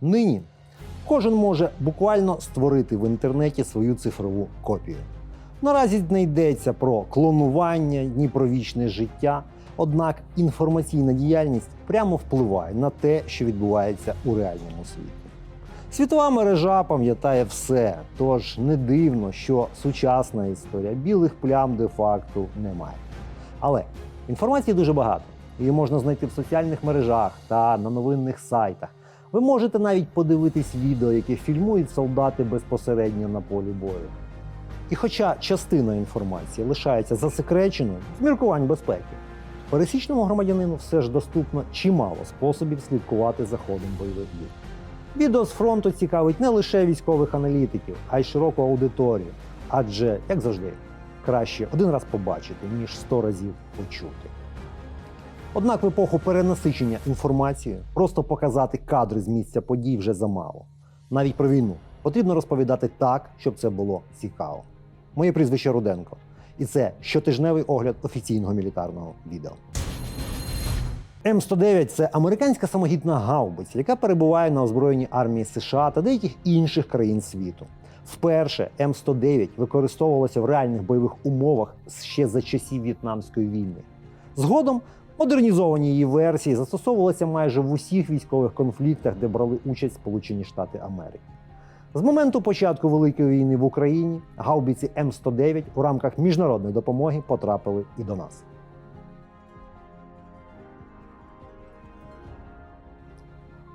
Нині кожен може буквально створити в інтернеті свою цифрову копію. Наразі не йдеться про клонування ні про вічне життя, однак інформаційна діяльність прямо впливає на те, що відбувається у реальному світі. Світова мережа пам'ятає все, тож не дивно, що сучасна історія білих плям де-факту немає. Але інформації дуже багато. Її можна знайти в соціальних мережах та на новинних сайтах. Ви можете навіть подивитись відео, яке фільмують солдати безпосередньо на полі бою. І хоча частина інформації лишається засекреченою з міркувань безпеки, пересічному громадянину все ж доступно чимало способів слідкувати за ходом бойових дій. Відео з фронту цікавить не лише військових аналітиків, а й широку аудиторію. Адже, як завжди, краще один раз побачити, ніж сто разів почути. Однак в епоху перенасичення інформацією просто показати кадри з місця подій вже замало. Навіть про війну потрібно розповідати так, щоб це було цікаво. Моє прізвище Руденко, і це щотижневий огляд офіційного мілітарного відео. М109 це американська самохідна гаубиця, яка перебуває на озброєнні армії США та деяких інших країн світу. Вперше М109 використовувалася в реальних бойових умовах ще за часів В'єтнамської війни. Згодом модернізовані її версії застосовувалися майже в усіх військових конфліктах, де брали участь Сполучені Штати Америки. З моменту початку Великої війни в Україні гаубиці М109 у рамках міжнародної допомоги потрапили і до нас.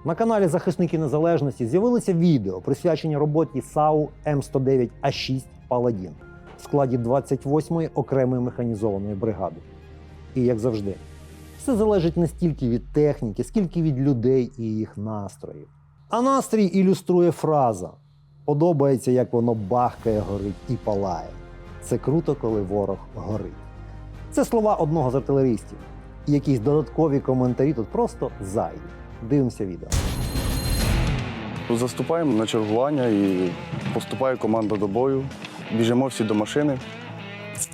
На каналі Захисники Незалежності з'явилися відео, присвячені роботі САУ М109А6 Паладін в складі 28-ї окремої механізованої бригади. І як завжди, все залежить не стільки від техніки, скільки від людей і їх настроїв. А настрій ілюструє фраза: подобається, як воно бахкає, горить і палає. Це круто, коли ворог горить. Це слова одного з артилерістів. І якісь додаткові коментарі тут просто зайві. Дивимося відео. Заступаємо на чергування і поступає команда до бою. Біжимо всі до машини.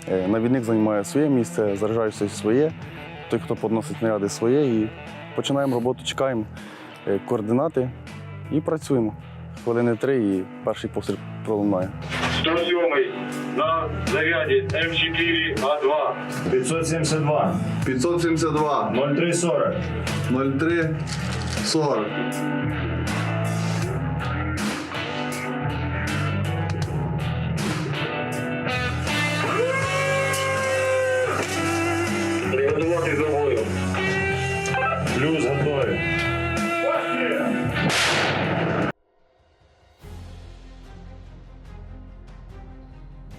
Е, Навідник займає своє місце, заряджає все своє. Той, хто підносить снаряди своє, і починаємо роботу, чекаємо е, координати і працюємо. Хвилини три і перший постріл пролунає. 107 на заряді М4А2. 572, 572 0340. 03 Готові.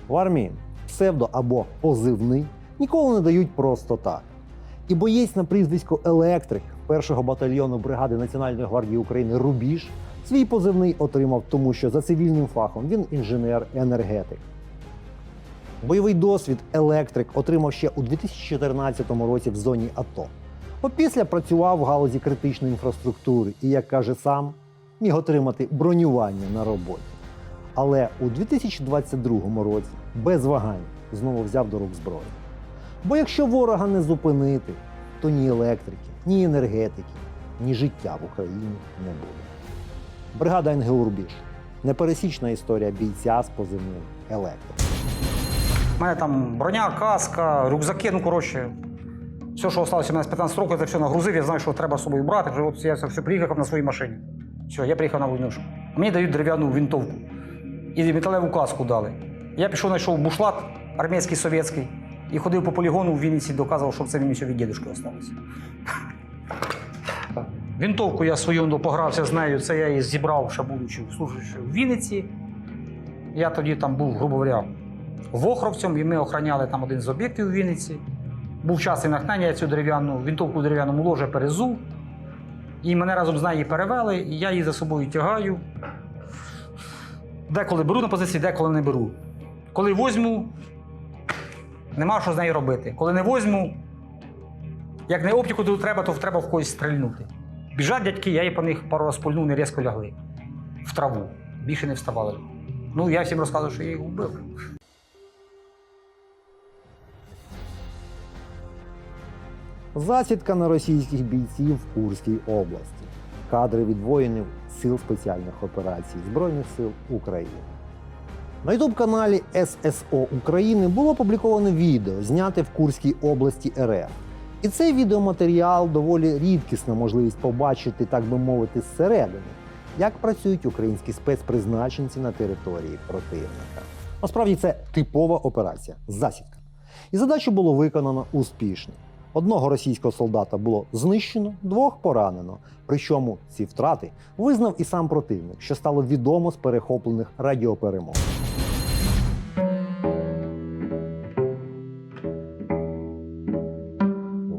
В армії псевдо або позивний ніколи не дають просто так. І боєць на прізвисько Електрик першого батальйону бригади Національної гвардії України Рубіж свій позивний отримав, тому що за цивільним фахом він інженер-енергетик. Бойовий досвід Електрик отримав ще у 2014 році в зоні АТО. Опісля працював в галузі критичної інфраструктури і, як каже сам, міг отримати бронювання на роботі. Але у 2022 році без вагань знову взяв до рук зброю. Бо якщо ворога не зупинити, то ні електрики, ні енергетики, ні життя в Україні не буде. Бригада НГУ Рубіж непересічна історія бійця з позивним електрик. У мене там броня, каска, рюкзаки, ну коротше. Все, що залишилося у мене з 15 років, це все нагрузив, я знаю, що треба з собою брати. Вже от я все приїхав на своїй машині. Все, я приїхав на війнушку. Мені дають дерев'яну винтовку і металеву каску дали. Я пішов, знайшов бушлат армійський совєтський і ходив по полігону в Вінниці, доказував, що це мені ще від дідушки залишилося. Вінтовку я свою ну, погрався з нею, це я її зібрав, ще будучи служачи в Вінниці. Я тоді там був, грубо говоря, Вохровцем, і ми охороняли там один з об'єктів у Вінниці. Був час і натхнення, я цю дерев'яну вінтовку в дерев'яному ложі перезув. І мене разом з нею перевели, і я її за собою тягаю. Деколи беру на позиції, деколи не беру. Коли возьму, нема що з нею робити. Коли не возьму, як не оптику то треба, то треба в когось стрельнути. Біжать дядьки, я її по них пару раз пульнув, не різко лягли в траву. Більше не вставали. Ну, я всім розказую, що я їх вбив. Засідка на російських бійців в Курській області. Кадри від воїнів Сил спеціальних операцій Збройних сил України. На ютуб каналі ССО України було опубліковано відео, зняте в Курській області РФ. І цей відеоматеріал доволі рідкісна можливість побачити, так би мовити, зсередини, як працюють українські спецпризначенці на території противника. Насправді це типова операція засідка. І задачу було виконано успішно. Одного російського солдата було знищено, двох поранено. Причому ці втрати визнав і сам противник, що стало відомо з перехоплених радіоперемог.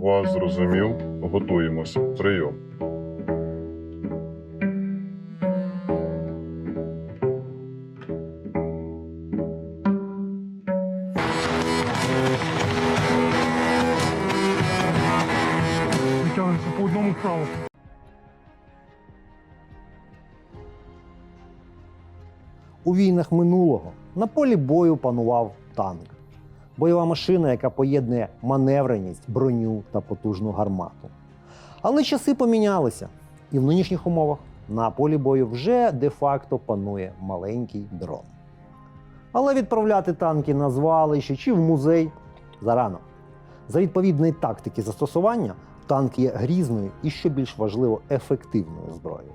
Вас зрозумів. Готуємося. Прийом. Вправо. У війнах минулого на полі бою панував танк. Бойова машина, яка поєднує маневреність, броню та потужну гармату. Але часи помінялися, і в нинішніх умовах на полі бою вже де-факто панує маленький дрон. Але відправляти танки на звалище чи в музей зарано. За відповідної тактики застосування танк є грізною і, що більш важливо, ефективною зброєю.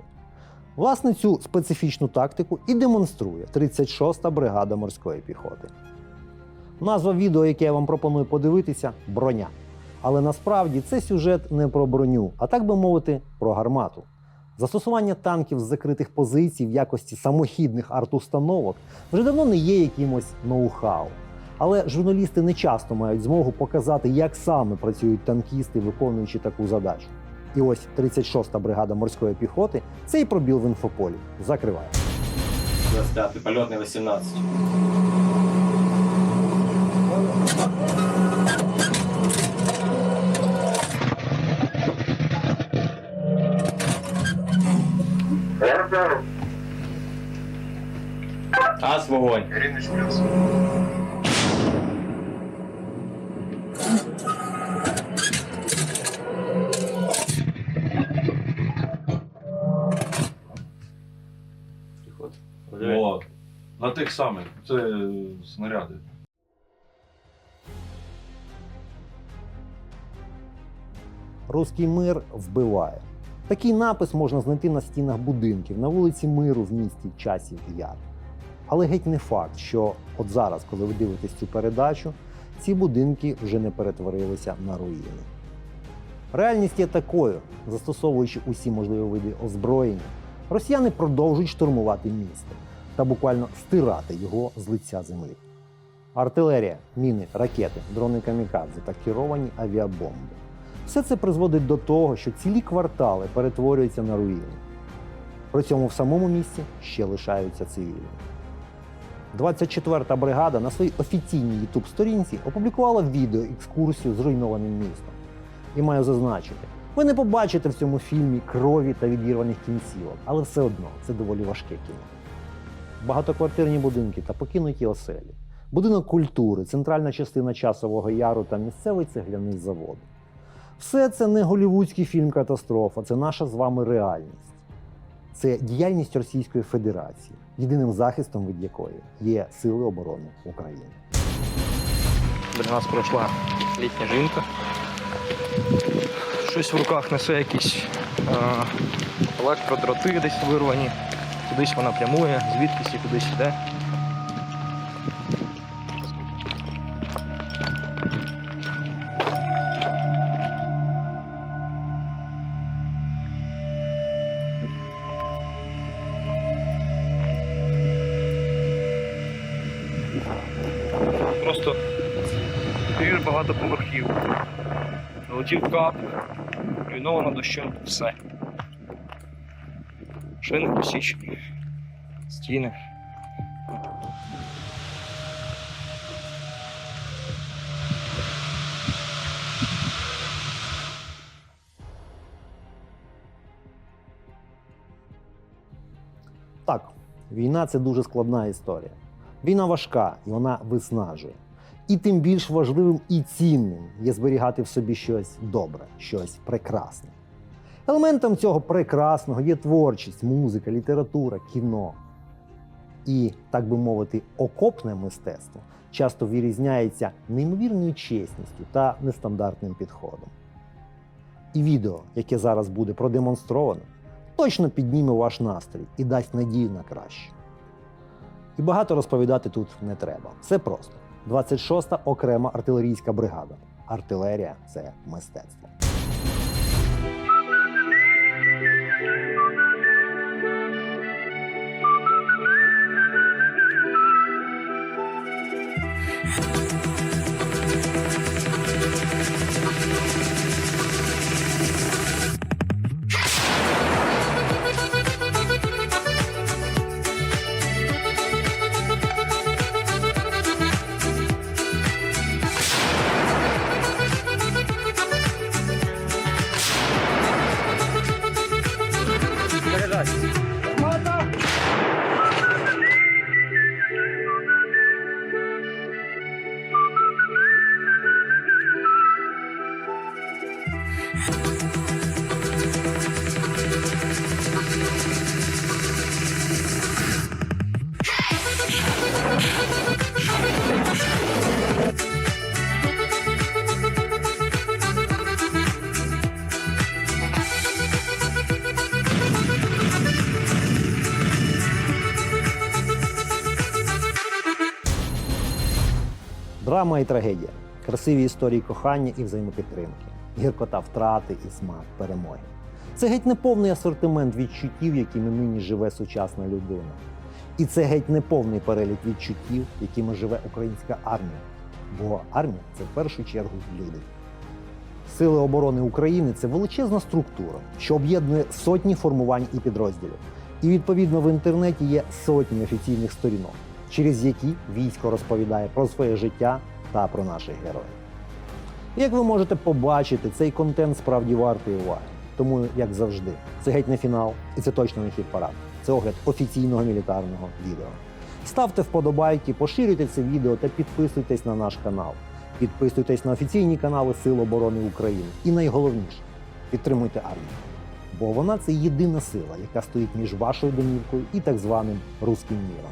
Власне, цю специфічну тактику і демонструє 36-та бригада морської піхоти. Назва відео, яке я вам пропоную подивитися броня. Але насправді це сюжет не про броню, а так би мовити, про гармату. Застосування танків з закритих позицій в якості самохідних артустановок вже давно не є якимось ноу-хау. Але журналісти не часто мають змогу показати, як саме працюють танкісти, виконуючи таку задачу. І ось 36-та бригада морської піхоти цей пробіл в інфополі закриває. 25 польотний 18. Артем, Ас вогонь. Гринич плюс. Тих самих. Це снаряди. Руський мир вбиває. Такий напис можна знайти на стінах будинків на вулиці Миру в місті Часів Яр. Але геть не факт, що от зараз, коли ви дивитесь цю передачу, ці будинки вже не перетворилися на руїни. Реальність є такою, застосовуючи усі можливі види озброєння, росіяни продовжують штурмувати місто та буквально стирати його з лиця землі. Артилерія, міни, ракети, дрони камікадзе та керовані авіабомби. Все це призводить до того, що цілі квартали перетворюються на руїни. При цьому в самому місті ще лишаються цивільні. 24-та бригада на своїй офіційній youtube сторінці опублікувала відео екскурсію зруйнованим містом. І маю зазначити, ви не побачите в цьому фільмі крові та відірваних кінцівок, але все одно це доволі важке кіно. Багатоквартирні будинки та покинуті оселі, будинок культури, центральна частина часового яру та місцевий цегляний завод. Все це не голівудський фільм катастрофа, це наша з вами реальність. Це діяльність Російської Федерації, єдиним захистом від якої є Сили оборони України. До нас пройшла літня жінка. Щось в руках несе якісь е, електродроти десь вирвані. Кудись вона прямує, звідкись і кудись йде. Просто двір багатоповерхів. Налетів кап, руйновано дощем все. Шини посічені, стіни. Так, війна це дуже складна історія. Війна важка і вона виснажує. І тим більш важливим і цінним є зберігати в собі щось добре, щось прекрасне. Елементом цього прекрасного є творчість, музика, література, кіно. І, так би мовити, окопне мистецтво часто вирізняється неймовірною чесністю та нестандартним підходом. І відео, яке зараз буде продемонстровано, точно підніме ваш настрій і дасть надію на краще. І багато розповідати тут не треба. Все просто. 26-та окрема артилерійська бригада. Артилерія це мистецтво. Драма і трагедія, красиві історії кохання і взаємопідтримки, гіркота втрати і смак перемоги. Це геть не повний асортимент відчуттів, якими нині живе сучасна людина. І це геть не повний перелік відчуттів, якими живе українська армія. Бо армія це в першу чергу люди. Сили оборони України це величезна структура, що об'єднує сотні формувань і підрозділів. І відповідно в інтернеті є сотні офіційних сторінок, через які військо розповідає про своє життя та про наших героїв. Як ви можете побачити, цей контент справді вартий уваги. Тому, як завжди, це геть не фінал, і це точно не хід парад. Це огляд офіційного мілітарного відео. Ставте вподобайки, поширюйте це відео та підписуйтесь на наш канал. Підписуйтесь на офіційні канали Сил оборони України. І найголовніше підтримуйте армію. Бо вона це єдина сила, яка стоїть між вашою домівкою і так званим руським міром.